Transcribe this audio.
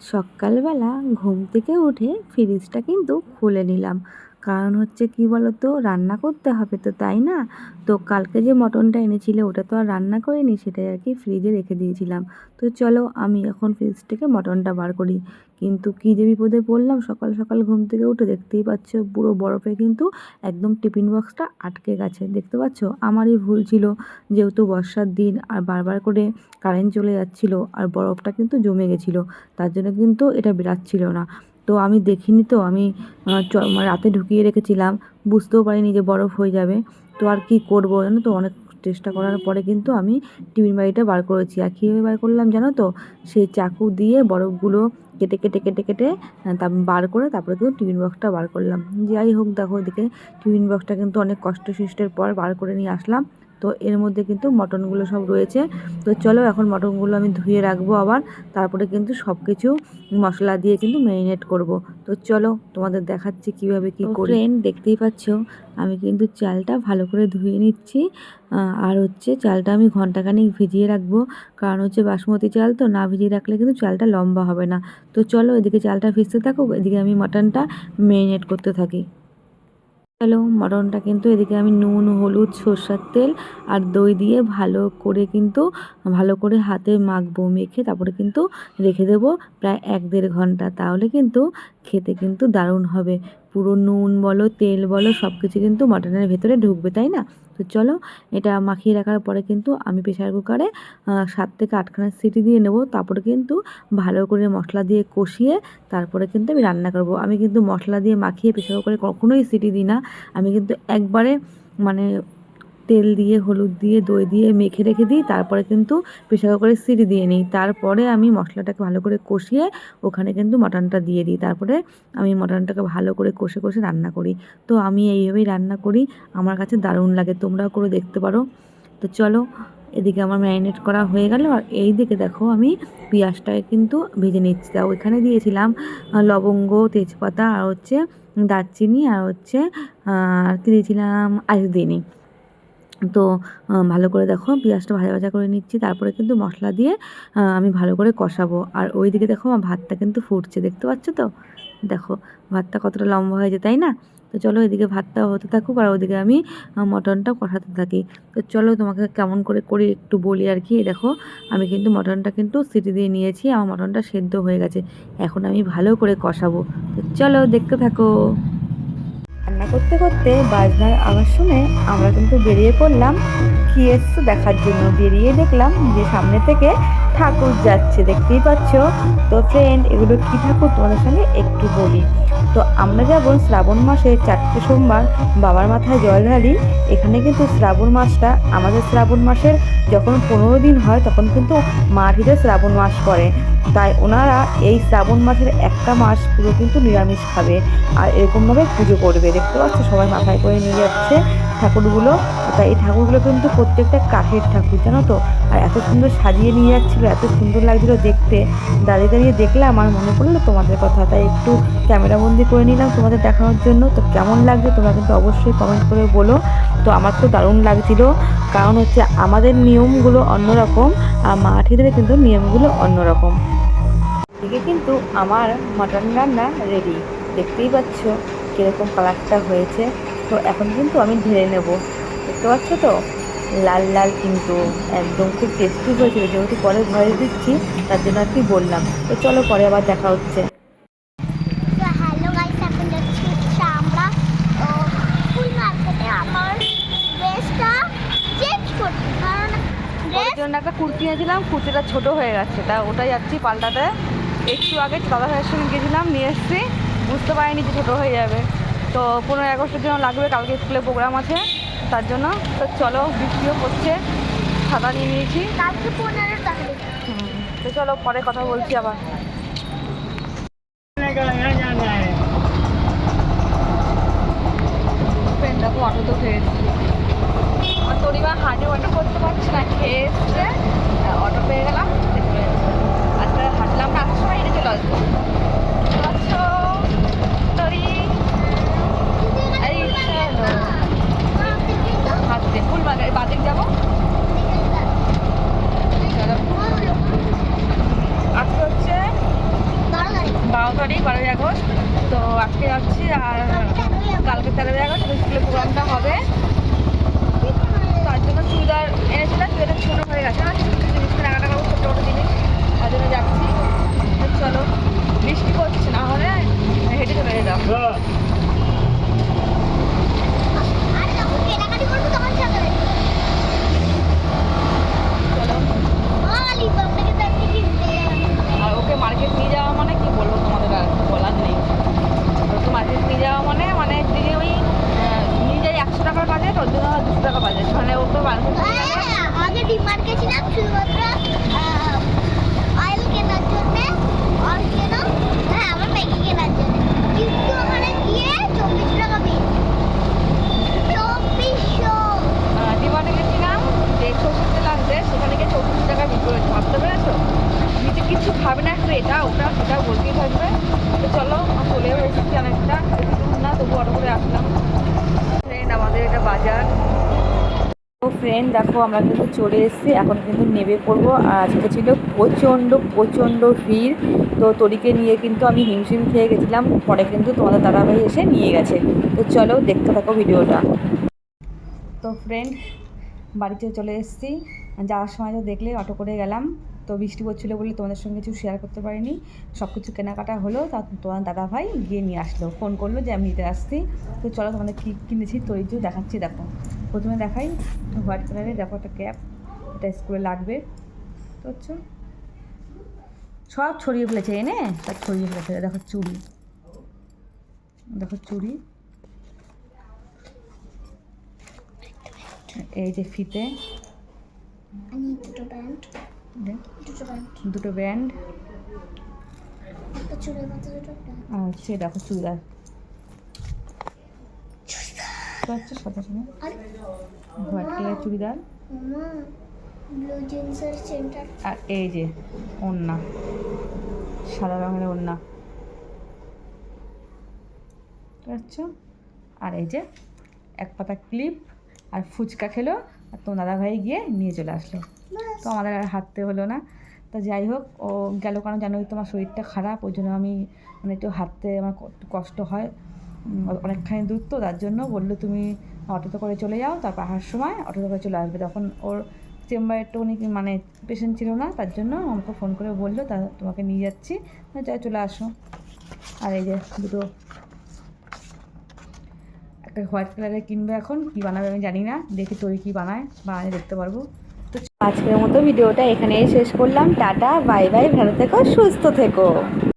সকালবেলা ঘুম থেকে উঠে ফ্রিজটা কিন্তু খুলে নিলাম। কারণ হচ্ছে কি বলতো? রান্না করতে হবে তো, তাই না? তো কালকে যে মটনটা এনেছিলে, ওটা তো আর রান্না করিনি, সেটাই আর কি ফ্রিজে রেখে দিয়েছিলাম। তো চলো, আমি এখন ফ্রিজ থেকে মটনটা বার করি। কিন্তু কী যে বিপদে পড়লাম, সকাল সকাল ঘুম থেকে উঠে দেখতেই পাচ্ছ, পুরো বরফে কিন্তু একদম টিফিন বক্সটা আটকে গেছে। দেখতে পাচ্ছ? আমারই ভুল ছিল, যেহেতু বর্ষার দিন আর বারবার করে কারেন্ট চলে যাচ্ছিল, আর বরফটা কিন্তু জমে গেছিল, তার জন্য কিন্তু এটা বেরাচ্ছিল না। তো আমি দেখিনি তো, আমি মানে রাতে ঢুকিয়ে রেখেছিলাম, বুঝতেও পারিনি যে বরফ হয়ে যাবে। তো আর কি করব জানো তো? অনেক চেষ্টা করার পরে কিন্তু আমি টিফিন বাড়িটা বার করেছি। আর কীভাবে বার করলাম জানো তো? সেই চাকু দিয়ে বরফগুলো কেটে কেটে কেটে কেটে তা বার করে তারপরে কিন্তু টিফিন বক্সটা বার করলাম। যাই হোক, দেখো এদিকে টিফিন বক্সটা কিন্তু অনেক কষ্ট সৃষ্টের পর বার করে নিয়ে আসলাম। তো এর মধ্যে কিন্তু মটনগুলো সব রয়েছে। তো চলো এখন মটনগুলো আমি ধুয়ে রাখব আবার। তারপরে কিন্তু সব কিছু মশলা দিয়ে কিন্তু ম্যারিনেট করব। তো চলো তোমাদের দেখাচ্ছি কীভাবে কি করে। দেখতেই পাচ্ছ আমি কিন্তু চালটা ভালো করে ধুয়ে নিচ্ছি। আর হচ্ছে চালটা আমি ঘন্টাখানিক ভিজিয়ে রাখব। কারণ হচ্ছে বাসমতি চাল তো না ভিজিয়ে রাখলে কিন্তু চালটা লম্বা হবে না। তো চলো এদিকে চালটা ভিজতে থাকুক এদিকে আমি মাটনটা ম্যারিনেট করতে থাকি। হ্যালো, মটনটা কিন্তু এদিকে আমি নুন, হলুদ, সর্ষার তেল আর দই দিয়ে ভালো করে কিন্তু, ভালো করে হাতে মাখবো, মেখে তারপরে কিন্তু রেখে দেব প্রায় এক দেড় ঘণ্টা। তাহলে কিন্তু খেতে কিন্তু দারুণ হবে। পুরো নুন বলো, তেল বলো সব কিছু কিন্তু মটনের ভেতরে ঢুকবে, তাই না? তো চলো, এটা মাখিয়ে রাখার পরে কিন্তু আমি প্রেশার কুকারে সাত থেকে আটখানা সিটি দিয়ে নেব। তারপরে কিন্তু ভালো করে মশলা দিয়ে কষিয়ে তারপরে কিন্তু আমি রান্না করব। আমি কিন্তু মশলা দিয়ে মাখিয়ে প্রেশার কুকারে কখনোই সিটি দিই না। আমি কিন্তু একবারে মানে তেল দিয়ে, হলুদ দিয়ে, দই দিয়ে মেখে রেখে দিই, তারপরে কিন্তু প্রেশার কুকারে সিটি দিয়ে নিই। তারপরে আমি মশলাটাকে ভালো করে কষিয়ে ওখানে কিন্তু মটনটা দিয়ে দিই। তারপরে আমি মটনটাকে ভালো করে কষে কষে রান্না করি। তো আমি এইভাবেই রান্না করি। আমার কাছে দারুণ লাগে, তোমরাও করে দেখতে পারো। তো চলো, এদিকে আমার ম্যারিনেট করা হয়ে গেল। আর এই দিকে দেখো, আমি পেঁয়াজটাকে কিন্তু ভেজে নিচ্ছি। তা ওইখানে দিয়েছিলাম লবঙ্গ, তেজপাতা, আর হচ্ছে দারচিনি, আর হচ্ছে আর কি দিয়েছিলাম আইসদিনি তো ভালো করে দেখো, পেঁয়াজটা ভাজা ভাজা করে নিচ্ছি, তারপরে কিন্তু মশলা দিয়ে আমি ভালো করে কষাবো। আর ওই দিকে দেখো, আমার ভাতটা কিন্তু ফুটছে, দেখতে পাচ্ছ তো? দেখো, ভাতটা কতটা লম্বা হয়েছে, তাই না? তো চলো এদিকে ভাতটা হতে থাকুক, আর ওদিকে আমি মটনটা কষাতে থাকি। তো চলো তোমাকে কেমন করে করি একটু বলি আর কি, দেখো, আমি কিন্তু মটনটা কিন্তু সিটি দিয়ে নিয়েছি, আমার মটনটা সেদ্ধ হয়ে গেছে, এখন আমি ভালো করে কষাবো। তো চলো দেখতে থাকো। করতে করতে বাজনার আওয়াজ শুনে আমরা কিন্তু বেরিয়ে পড়লাম। কি এসছে দেখার জন্য? বেরিয়ে দেখলাম যে সামনে থেকে ঠাকুর যাচ্ছে, দেখতেই পাচ্ছ? তো ফ্রেন্ড এগুলো কী ঠাকুর? তোমাদের সঙ্গে একটু বলি। তো আমরা যেমন শ্রাবণ মাসে চারটে সোমবার, বাবার মাথায় জল ঢালি। এখানে কিন্তু শ্রাবণ মাসটা, আমাদের শ্রাবণ মাসের যখন পনেরো দিন হয়, তখন কিন্তু মাটিতে শ্রাবণ মাস পড়ে তাই ওনারা এই শ্রাবণ মাসের একটা মাস পুরো কিন্তু নিরামিষ খাবে আর এরকমভাবে পুজো করবে। দেখতে পাচ্ছ, সবাই মাথায় করে নিয়ে যাচ্ছে ঠাকুরগুলো। তাই এই ঠাকুরগুলো কিন্তু প্রত্যেকটা কাঠের ঠাকুর, জানো তো? আর এত সুন্দর সাজিয়ে নিয়ে যাচ্ছিল এত সুন্দর লাগছিল দেখতে। দাঁড়িয়ে দাঁড়িয়ে দেখলে আমার মনে পড়ল তোমাদের কথা। তাই একটু ক্যামেরাবন্দি করে নিলাম তোমাদের দেখানোর জন্য। তো কেমন লাগছে তোমরা কিন্তু অবশ্যই কমেন্ট করে বলো। তো আমার তো দারুণ লাগছিল। কারণ হচ্ছে আমাদের নিয়মগুলো অন্যরকম, আর মাঠিদের কিন্তু নিয়মগুলো অন্যরকম। এদিকে কিন্তু আমার মাটন রান্না রেডি দেখতেই পাচ্ছ কীরকম কালারটা হয়েছে। তো এখন কিন্তু আমি ঢেলে নেব। দেখতে পাচ্ছ তো? লাল লাল কিন্তু একদম খুব টেস্টি হয়েছিল। যেহেতু পরে ভয়েস দিচ্ছি তার জন্য আর কি বললাম। তো চলো পরে আবার দেখা হচ্ছে। জন্য একটা কুর্তি এনেছিলাম কুর্তিটা ছোট হয়ে গেছে। তা ওটাই যাচ্ছি পাল্টাতে। একটু আগে দাদা ভাইয়ের সঙ্গে গেছিলাম নিয়ে এসেছি। বুঝতে পারিনি যে ছোটো হয়ে যাবে। তো পনেরোই আগস্টের জন্য লাগবে কালকে স্কুলে প্রোগ্রাম আছে। তার জন্য। তো চলো বৃষ্টিও পড়ছে ছাতা নিয়ে নিয়েছি। তো চলো পরে কথা বলছি আবার। দেখো অটো তো খেয়ে এসছি আর তরিমা হাঁটে ওয়াটে করতে পারছি না খেয়ে এসছে অটো পেয়ে গেলাম আজকে হাঁটলাম না আসার সময় হেঁটে চলে আসব আচ্ছা তরি এই চলো হাঁটতে ফুল বাজারে বাজার যাব চলো আজকে হচ্ছে তারিখ বারোই আগস্ট। তো আজকে যাচ্ছি আর কালকে তেরোই আগস্ট স্কুলে প্রোগ্রামটা হবে। তার জন্য চুড়িদার এনেছিলাম চুড়িদার ছোটো হয়ে গেছে আর কিছু জিনিস করব ছোটো ছোটো জিনিস। তার জন্য যাচ্ছি। চলো বৃষ্টি পড়ছে না হলে হেঁটে চলে যেতাম আর যখন কেনাকাটি করব তখন সকালে চলো বলি বাপটাকে তো আপনি কিনতে যাবেন। আর ওকে মার্কেট নিয়ে যাওয়া মানে কি বলব তোমাদের আর কিছু বলার নেই ওকে মার্কেট নিয়ে যাওয়া মানে মানে দিদি ওই আহ, নিয়ে যাই একশো টাকার বাজেট ওর জন্য আমার দুশো টাকা বাজেট মানে ওকে মার্কেট নিয়ে গেলে হ্যাঁ, আগে ডিমার্ট গেছিলাম শুধুমাত্র অয়েল কেনার জন্যে অয়েল কেনা হ্যাঁ আমার ম্যাগি কেনার জন্য কিন্তু ওখানে গিয়ে চব্বিশ টাকা বিল চব্বিশশো ডিমান্ডে গেছিলাম যে চৌষট্টি লাগবে সেখানে গিয়ে চৌষট্টি টাকা বিক্রি করেছে ভাবতে পেরেছ নিচে কিছু খাবে না একটু এটা ওটা সেটা বলতেই থাকবে তো চলো আমার চলেও এসেছি অনেকটা বেশি দূর না তবু অটো করে আসলাম ফ্রেন্ড আমাদের এটা বাজার তো ফ্রেন্ড দেখো আমরা কিন্তু চলে এসেছি, এখন কিন্তু নেবে পড়ব। আর আজকে ছিল প্রচণ্ড প্রচণ্ড ভিড়। তো তরিকে নিয়ে কিন্তু আমি হিমশিম খেয়ে গেছিলাম। পরে কিন্তু তোমাদের দাদাভাই এসে নিয়ে গেছে। তো চলো দেখতে থাকো ভিডিওটা। তো ফ্রেন্ড বাড়িতে চলে এসেছি। যাওয়ার সময় তো দেখলে অটো করে গেলাম। তো বৃষ্টি পড়ছিলো বলে তোমাদের সঙ্গে কিছু শেয়ার করতে পারিনি। সব কিছু কেনাকাটা হলো, তা তোমার দাদা ভাই গিয়ে নিয়ে আসলো। ফোন করল যে, আমি নিতে আসছি। তো চলো তোমাদের কী কিনেছি, তো তৈরি দেখাচ্ছি, দেখো। প্রথমে দেখাই, হোয়াইট কালারের দেখো একটা ক্যাপ, এটা স্কুলে লাগবে। তো হচ্ছে, সব ছড়িয়ে ফেলেছে এনে সব ছড়িয়ে ফেলেছে, দেখো চুড়ি। দেখো চুড়ি। এই যে ফিতে। দুটো ব্যান্ড। আর হচ্ছে দেখো চুড়িদার। সাদা হোয়াইট কালার চুড়িদার। আর এই যে সাদা রঙের আর এই যে এক পাতা ক্লিপ আর ফুচকা খেলো আর তোমার দাদাভাই গিয়ে নিয়ে চলে আসলো। তো আমাদের আর হাঁটতে হলো না। তো যাই হোক, ও গেল কারণ জানোই তোমার শরীরটা খারাপ, ওই জন্য আমি মানে একটু হাঁটতে আমার কষ্ট হয়। অনেকখানি দূর তো, তার জন্য বলল তুমি অটোতে করে চলে যাও, তারপর আসার সময় অটোতে করে চলে আসবে। তখন ওর চেম্বারে কি মানে পেশেন্ট ছিল না, তার জন্য আমাকে ফোন করে বলল, তা তোমাকে নিয়ে যাচ্ছি যাই চলে আসো। আর এই যে দুটো একটা হোয়াইট কালারের কিনবে এখন, কি বানাবে আমি জানি না, দেখি তোর কি বানায়, বানালে দেখতে পারব। তো আজকের মতো ভিডিওটা এখানেই শেষ করলাম। টাটা বাই বাই ভালো থেকো সুস্থ থেকো।